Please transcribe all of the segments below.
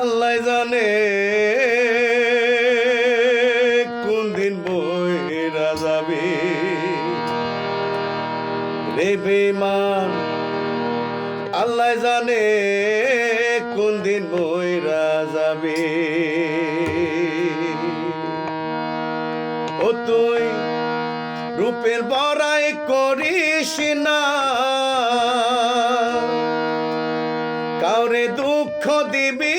আল্লাহ জানে কোন দিন বইরা যাবে। রে বেমান আল্লাহ জানে কোন দিন বইরা যাবে। ও তুই রূপের বড়াই করিস না। কাউরে দুঃখ দিবি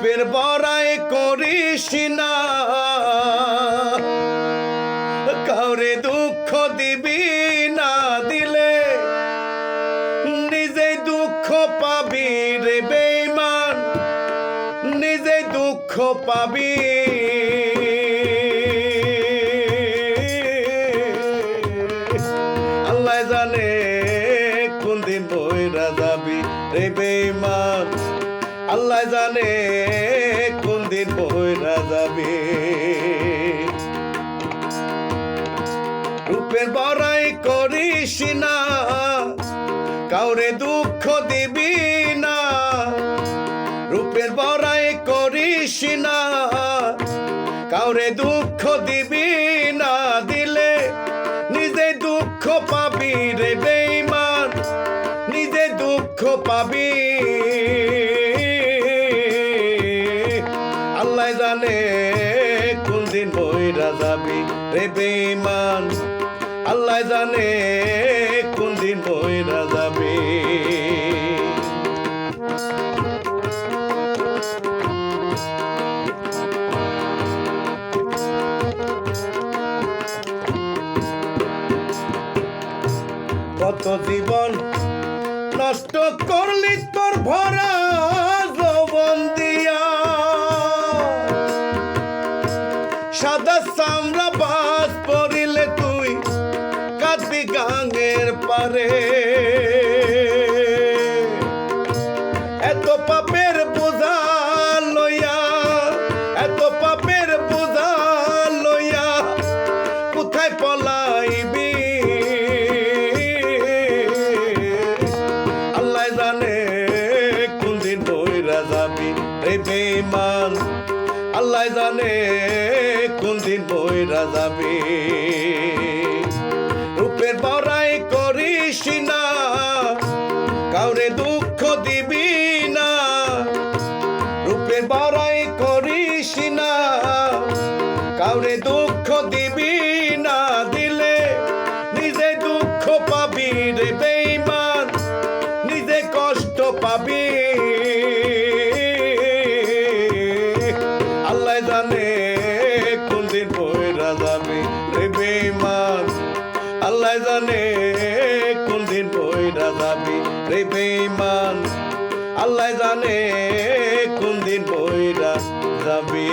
না রূপের বড়াই করিস না। কাউরে দুঃখ দিবি না দিলে, নিজে দুঃখ পাবি রে বেমান নিজে দুঃখ পাবি। আল্লাহ জানে কোন দিন যাবি রে বেমান আল্লাহ জানে কোন দিন বইরা যাবি। রূপের বড়াই করিস না, কাউরে দুঃখ দিবি না। রূপের বড়াই করিস না, কাউরে দুঃখ দিবি না। দিলে নিজে দুঃখ পাবি রে বেইমান নিজে দুঃখ পাবি। জানে কোন দিন বইরা যাবি রে বেইমান আল্লাহ জানে কোন দিন বইরা যাবি। কত জীবন নষ্ট সামরা বাস পড়িলে তুই কাঁদবি গাঙ্গের পারে। এত পাপের বোঝা লইয়া, এত পাপের বোঝা লইয়া কোথায় পলাইবি? আল্লাহ জানে কোন দিন বইরা যাবি রে বেমান আল্লাহ জানে দিন বইরা যাবি। রূপের বড়াই করিস না, কাউরে দুঃখ দিবি না। রূপের বড়াই করিস না, কাউরে দুঃখ দিবি না। দিলে নিজে দুঃখ পাবি রে বেইমান নিজে কষ্ট পাবি। আল্লাহ জানে দিন যাবি যাবে রে বেমান আল্লাহ জানে কোন দিন পয়রা যাবি রে বেমান আল্লাহ জানে কোন দিন পয়রা যাবে।